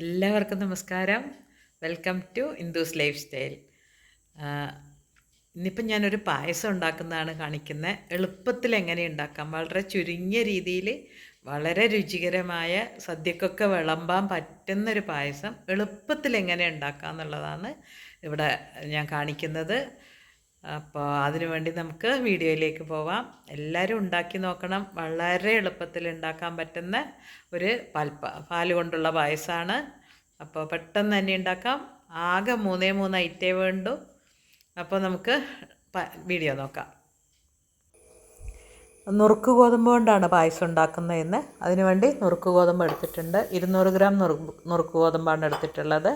എല്ലാവർക്കും നമസ്കാരം. Welcome to Indu's lifestyle ഇന്നിപ്പം ഞാനൊരു പായസം ഉണ്ടാക്കുന്നതാണ് കാണിക്കുന്നത് എളുപ്പത്തിൽ എങ്ങനെ ഉണ്ടാക്കാം? വളരെ ചുരുങ്ങിയ രീതിയിൽ വളരെ രുചികരമായ സദ്യക്കൊക്കെ വിളമ്പാൻ പറ്റുന്നൊരു പായസം എളുപ്പത്തിൽ എങ്ങനെ ഉണ്ടാക്കാം എന്നുള്ളതാണ് ഇവിടെ ഞാൻ കാണിക്കുന്നത്. അപ്പോൾ അതിനുവേണ്ടി നമുക്ക് വീഡിയോയിലേക്ക് പോവാം. എല്ലാവരും ഉണ്ടാക്കി നോക്കണം. വളരെ എളുപ്പത്തിൽ ഉണ്ടാക്കാൻ പറ്റുന്ന ഒരു പാൽപ്പ പാൽ കൊണ്ടുള്ള പായസമാണ് അപ്പോൾ പെട്ടെന്ന് തന്നെ ഉണ്ടാക്കാം. ആകെ മൂന്നേ മൂന്ന് ഐറ്റേ വേണ്ടു. അപ്പോൾ നമുക്ക് വീഡിയോ നോക്കാം. നുറുക്ക് ഗോതമ്പ് കൊണ്ടാണ് പായസം ഉണ്ടാക്കുന്നതെന്ന്. അതിനുവേണ്ടി നുറുക്ക് ഗോതമ്പ് എടുത്തിട്ടുണ്ട്. ഇരുന്നൂറ് ഗ്രാം നുറുക്ക് നുറുക്ക് ഗോതമ്പാണ് എടുത്തിട്ടുള്ളത്.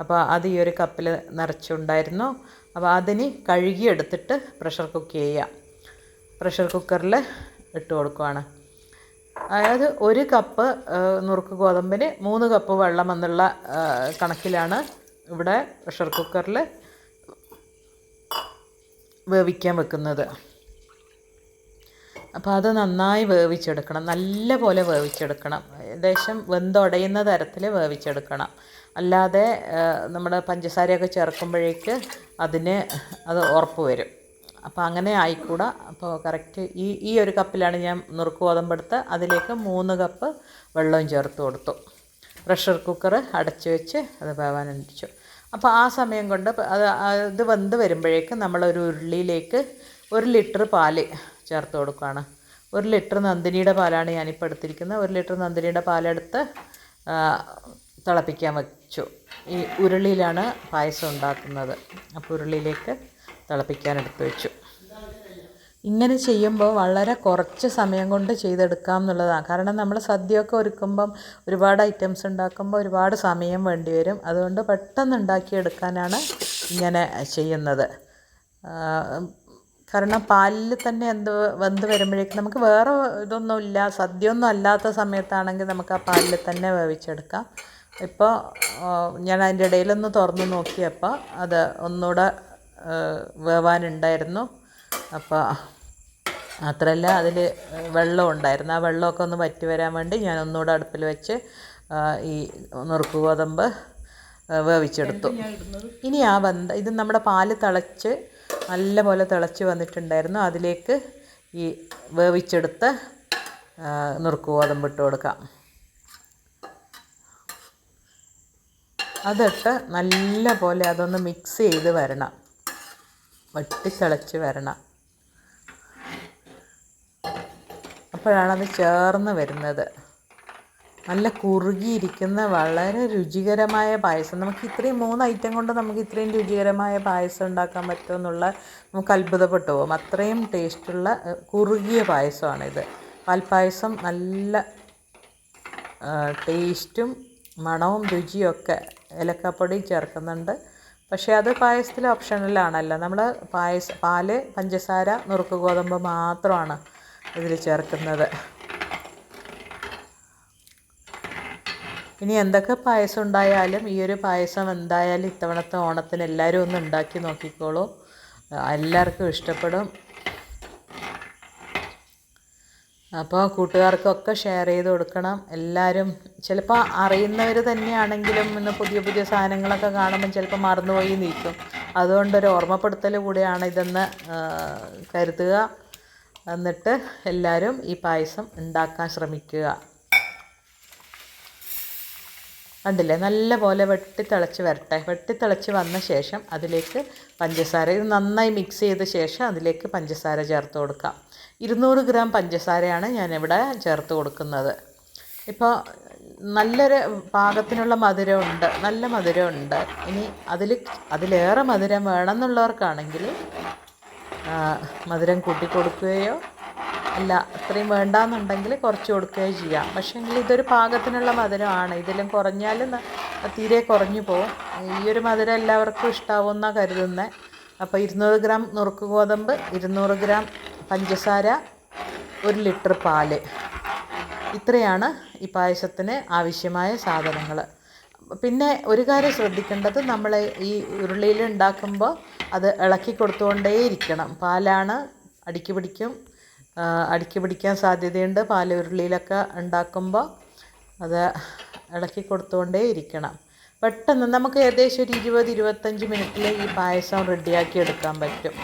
അപ്പോൾ അത് ഈ ഒരു കപ്പിൽ നിറച്ചുണ്ടായിരുന്നു. അപ്പോൾ അതിന് കഴുകിയെടുത്തിട്ട് പ്രഷർ കുക്ക് ചെയ്യാം. പ്രഷർ കുക്കറിൽ ഇട്ട് കൊടുക്കുവാണ്. അതായത് ഒരു കപ്പ് നുറുക്ക് ഗോതമ്പിന് മൂന്ന് കപ്പ് വെള്ളം എന്നുള്ള കണക്കിലാണ് ഇവിടെ പ്രഷർ കുക്കറിൽ വേവിക്കാൻ വെക്കുന്നത്. അപ്പോൾ അത് നന്നായി വേവിച്ചെടുക്കണം. നല്ല പോലെ വേവിച്ചെടുക്കണം. ഏകദേശം വെന്തുടയുന്ന തരത്തിൽ വേവിച്ചെടുക്കണം. അല്ലാതെ നമ്മൾ പഞ്ചസാരയൊക്കെ ചേർക്കുമ്പോഴേക്ക് അതിന് അത് ഉറപ്പ് വരും. അപ്പോൾ അങ്ങനെ ആയിക്കൂടാ. അപ്പോൾ കറക്റ്റ് ഈ ഈ ഒരു കപ്പിലാണ് ഞാൻ നുറുക്ക് ഗോതമ്പെടുത്ത് അതിലേക്ക് മൂന്ന് കപ്പ് വെള്ളവും ചേർത്ത് കൊടുത്തു. പ്രഷർ കുക്കർ അടച്ചു വെച്ച് അത് വേവാനടിച്ചു അപ്പോൾ ആ സമയം കൊണ്ട് അത് അത് വെന്ത് വരുമ്പോഴേക്ക് നമ്മളൊരു ഉരുളിയിലേക്ക് ഒരു ലിറ്റർ പാൽ ചേർത്ത് കൊടുക്കുകയാണ്. ഒരു ലിറ്റർ നന്ദിനിയുടെ പാലാണ് ഞാനിപ്പോൾ എടുത്തിരിക്കുന്നത്. ഒരു ലിറ്റർ നന്ദിനിയുടെ പാലെടുത്ത് തിളപ്പിക്കാൻ വെച്ചു. ഈ ഉരുളിയിലാണ് പായസം ഉണ്ടാക്കുന്നത്. അപ്പോൾ ഉരുളിയിലേക്ക് തിളപ്പിക്കാൻ എടുത്ത് വെച്ചു. ഇങ്ങനെ ചെയ്യുമ്പോൾ വളരെ കുറച്ച് സമയം കൊണ്ട് ചെയ്തെടുക്കാം എന്നുള്ളതാണ്. കാരണം നമ്മൾ സദ്യയൊക്കെ ഒരുക്കുമ്പം ഒരുപാട് ഐറ്റംസ് ഉണ്ടാക്കുമ്പോൾ ഒരുപാട് സമയം വേണ്ടി വരും. അതുകൊണ്ട് പെട്ടെന്ന് ഉണ്ടാക്കിയെടുക്കാനാണ് ഇങ്ങനെ ചെയ്യുന്നത്. കാരണം പാലിൽ തന്നെ എന്ത് വെന്ത് വരുമ്പോഴേക്കും നമുക്ക് വേറെ ഇതൊന്നുമില്ല സദ്യയൊന്നും അല്ലാത്ത സമയത്താണെങ്കിൽ നമുക്ക് ആ പാലിൽ തന്നെ വേവിച്ചെടുക്കാം. ഇപ്പോൾ ഞാൻ അതിന്റെ ഇടയിലൊന്ന് തുറന്ന് നോക്കിയപ്പോൾ അത് ഒന്നുകൂടെ വേവാനുണ്ടായിരുന്നു. അപ്പോൾ മാത്രമല്ല അതിൽ വെള്ളം ഉണ്ടായിരുന്നു. ആ വെള്ളമൊക്കെ ഒന്ന് വറ്റി വരാൻ വേണ്ടി ഞാൻ ഒന്നുകൂടെ അടുപ്പിൽ വെച്ച് ഈ നുറുക്ക് ഗോതമ്പ് വേവിച്ചെടുത്തു. ഇനി ആ വെന്ത ഇത് നമ്മുടെ പാൽ തിളച്ച് നല്ലപോലെ തിളച്ച് വന്നിട്ടുണ്ടായിരുന്നു. അതിലേക്ക് ഈ വേവിച്ചെടുത്ത നുറുക്ക് ഗോതമ്പ് ഇട്ട് കൊടുക്കാം. അതിട്ട് നല്ല പോലെ അതൊന്ന് മിക്സ് ചെയ്ത് വരണം. വെട്ടിത്തിളച്ച് വരണം. അപ്പോഴാണത് ചേർന്ന് വരുന്നത്. നല്ല കുറുകിയിരിക്കുന്ന വളരെ രുചികരമായ പായസം. നമുക്ക് ഇത്രയും മൂന്ന് ഐറ്റം കൊണ്ട് നമുക്ക് ഇത്രയും രുചികരമായ പായസം ഉണ്ടാക്കാൻ പറ്റുമെന്നുള്ള നമുക്ക് അത്ഭുതപ്പെട്ടു പോകും. അത്രയും ടേസ്റ്റുള്ള കുറുകിയ പായസമാണിത്. പാൽപ്പായസം നല്ല ടേസ്റ്റും മണവും രുചിയൊക്കെ ഏലക്കാപ്പൊടി ചേർക്കുന്നുണ്ട്. പക്ഷേ അത് പായസത്തിൽ ഓപ്ഷണലാണല്ലോ നമ്മൾ പായസം പാൽ പഞ്ചസാര നുറുക്ക് ഗോതമ്പ് മാത്രമാണ് ഇതിൽ ചേർക്കുന്നത്. ഇനി എന്തൊക്കെ പായസം ഉണ്ടായാലും ഈ ഒരു പായസം എന്തായാലും ഇത്തവണത്തെ ഓണത്തിന് എല്ലാവരും ഒന്ന് ഉണ്ടാക്കി നോക്കിക്കോളൂ. എല്ലാവർക്കും ഇഷ്ടപ്പെടും. അപ്പോൾ കൂട്ടുകാർക്കൊക്കെ ഷെയർ ചെയ്ത് കൊടുക്കണം. എല്ലാവരും ചിലപ്പോൾ അറിയുന്നവർ തന്നെയാണെങ്കിലും ഇന്ന് പുതിയ പുതിയ സാധനങ്ങളൊക്കെ കാണുമ്പം ചിലപ്പോൾ മറന്നുപോയി നിൽക്കും. അതുകൊണ്ടൊരു ഓർമ്മപ്പെടുത്തൽ കൂടിയാണ് ഇതെന്ന് കരുതുക. എന്നിട്ട് എല്ലാവരും ഈ പായസം ഉണ്ടാക്കാൻ ശ്രമിക്കുക. കണ്ടില്ലേ നല്ല പോലെ വെട്ടി വരട്ടെ. വെട്ടി തിളച്ച് വന്ന ശേഷം അതിലേക്ക് പഞ്ചസാര. ഇത് നന്നായി മിക്സ് ചെയ്ത ശേഷം അതിലേക്ക് പഞ്ചസാര ചേർത്ത് കൊടുക്കാം. ഇരുന്നൂറ് ഗ്രാം പഞ്ചസാരയാണ് ഞാനിവിടെ ചേർത്ത് കൊടുക്കുന്നത്. ഇപ്പോൾ നല്ലൊരു പാകത്തിനുള്ള മധുരമുണ്ട്. നല്ല മധുരമുണ്ട്. ഇനി അതിൽ അതിലേറെ മധുരം വേണമെന്നുള്ളവർക്കാണെങ്കിൽ മധുരം കൂട്ടി കൊടുക്കുകയോ അല്ല അത്രയും വേണ്ടാന്നുണ്ടെങ്കിൽ കുറച്ച് കൊടുക്കുകയോ ചെയ്യാം. പക്ഷേങ്കിൽ ഇതൊരു പാകത്തിനുള്ള മധുരമാണ്. ഇതെല്ലാം കുറഞ്ഞാൽ തീരെ കുറഞ്ഞു പോകും ഈ ഒരു മധുരം എല്ലാവർക്കും ഇഷ്ടാവുമെന്നാണ് കരുതുന്നത് അപ്പോൾ ഇരുന്നൂറ് ഗ്രാം നുറുക്ക് ഗോതമ്പ് ഇരുന്നൂറ് ഗ്രാം പഞ്ചസാര ഒരു ലിറ്റർ പാൽ. ഇത്രയാണ് ഈ പായസത്തിന് ആവശ്യമായ സാധനങ്ങൾ പിന്നെ ഒരു കാര്യം ശ്രദ്ധിക്കേണ്ടത് നമ്മൾ ഈ ഉരുളിയിൽ ഉണ്ടാക്കുമ്പോൾ അത് ഇളക്കി കൊടുത്തുകൊണ്ടേയിരിക്കണം. പാലാണ് അടിക്ക് പിടിക്കും അടിക്ക് പിടിക്കാൻ സാധ്യതയുണ്ട്. പാലുരുളിയിലൊക്കെ ഉണ്ടാക്കുമ്പോൾ അത് ഇളക്കി കൊടുത്തുകൊണ്ടേ ഇരിക്കണം. പെട്ടെന്ന് നമുക്ക് ഏകദേശം ഒരു ഇരുപത് ഇരുപത്തഞ്ച് മിനിറ്റിൽ ഈ പായസം റെഡിയാക്കി എടുക്കാൻ പറ്റും.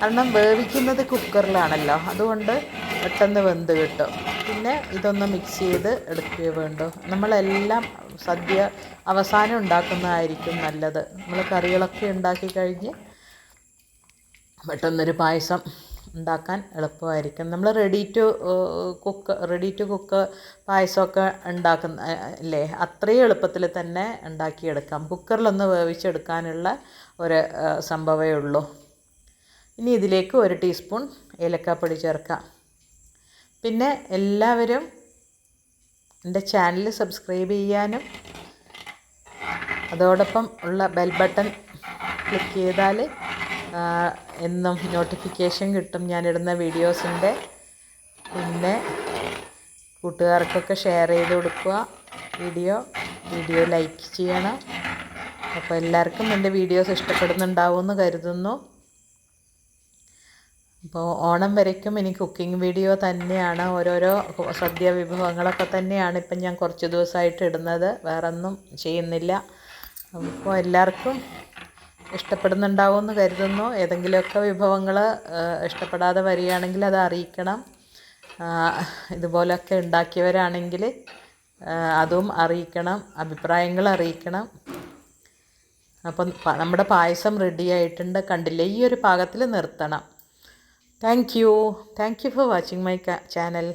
കാരണം വേവിക്കുന്നത് കുക്കറിലാണല്ലോ. അതുകൊണ്ട് പെട്ടെന്ന് വെന്ത് കിട്ടും. പിന്നെ ഇതൊന്ന് മിക്സ് ചെയ്ത് എടുക്കുകയോ വേണ്ടു? നമ്മളെല്ലാം സദ്യ അവസാനം ഉണ്ടാക്കുന്നതായിരിക്കും നല്ലത്. നമ്മൾ കറികളൊക്കെ ഉണ്ടാക്കി കഴിഞ്ഞ് പെട്ടെന്നൊരു പായസം ഉണ്ടാക്കാൻ എളുപ്പമായിരിക്കും. നമ്മൾ ready to cook ready to cook പായസമൊക്കെ ഉണ്ടാക്കുന്ന അല്ലേ? അത്രയും എളുപ്പത്തിൽ തന്നെ ഉണ്ടാക്കിയെടുക്കാം. കുക്കറിലൊന്ന് വേവിച്ചെടുക്കാനുള്ള ഒരു സംഭവമേ ഉള്ളൂ. ഇനി ഇതിലേക്ക് ഒരു ടീസ്പൂൺ ഏലക്കാപ്പൊടി ചേർക്കാം. പിന്നെ എല്ലാവരും എന്റെ ചാനൽ സബ്സ്ക്രൈബ് ചെയ്യാനും അതോടൊപ്പം ഉള്ള ബെൽ ബട്ടൺ ക്ലിക്ക് ചെയ്താൽ എന്നും നോട്ടിഫിക്കേഷൻ കിട്ടും. ഞാനിടുന്ന വീഡിയോസിന്റെ പിന്നെ കൂട്ടുകാർക്കൊക്കെ ഷെയർ ചെയ്ത് കൊടുക്കുക. വീഡിയോ വീഡിയോ ലൈക്ക് ചെയ്യണം. അപ്പോൾ എല്ലാവർക്കും എന്റെ വീഡിയോസ് ഇഷ്ടപ്പെടുന്നുണ്ടാവുമെന്ന് കരുതുന്നു. അപ്പോൾ ഓണം വരയ്ക്കും. എനിക്ക് കുക്കിംഗ് വീഡിയോ തന്നെയാണ്. ഓരോരോ സദ്യ വിഭവങ്ങളൊക്കെ തന്നെയാണ് ഇപ്പം ഞാൻ കുറച്ച് ദിവസമായിട്ട് ഇടുന്നത്. വേറൊന്നും ചെയ്യുന്നില്ല. അപ്പോൾ എല്ലാവർക്കും ഇഷ്ടപ്പെടുന്നുണ്ടാവുമെന്ന് കരുതുന്നു. ഏതെങ്കിലുമൊക്കെ വിഭവങ്ങൾ ഇഷ്ടപ്പെടാതെ വരികയാണെങ്കിൽ അത് അറിയിക്കണം. ഇതുപോലൊക്കെ ഉണ്ടാക്കിയവരാണെങ്കിൽ അതും അറിയിക്കണം അഭിപ്രായങ്ങൾ അറിയിക്കണം. അപ്പം നമ്മുടെ പായസം റെഡി ആയിട്ടുണ്ട്. കണ്ടില്ലേ? ഈ ഒരു പാകത്തിൽ നിർത്തണം. Thank you thank you for watching my channel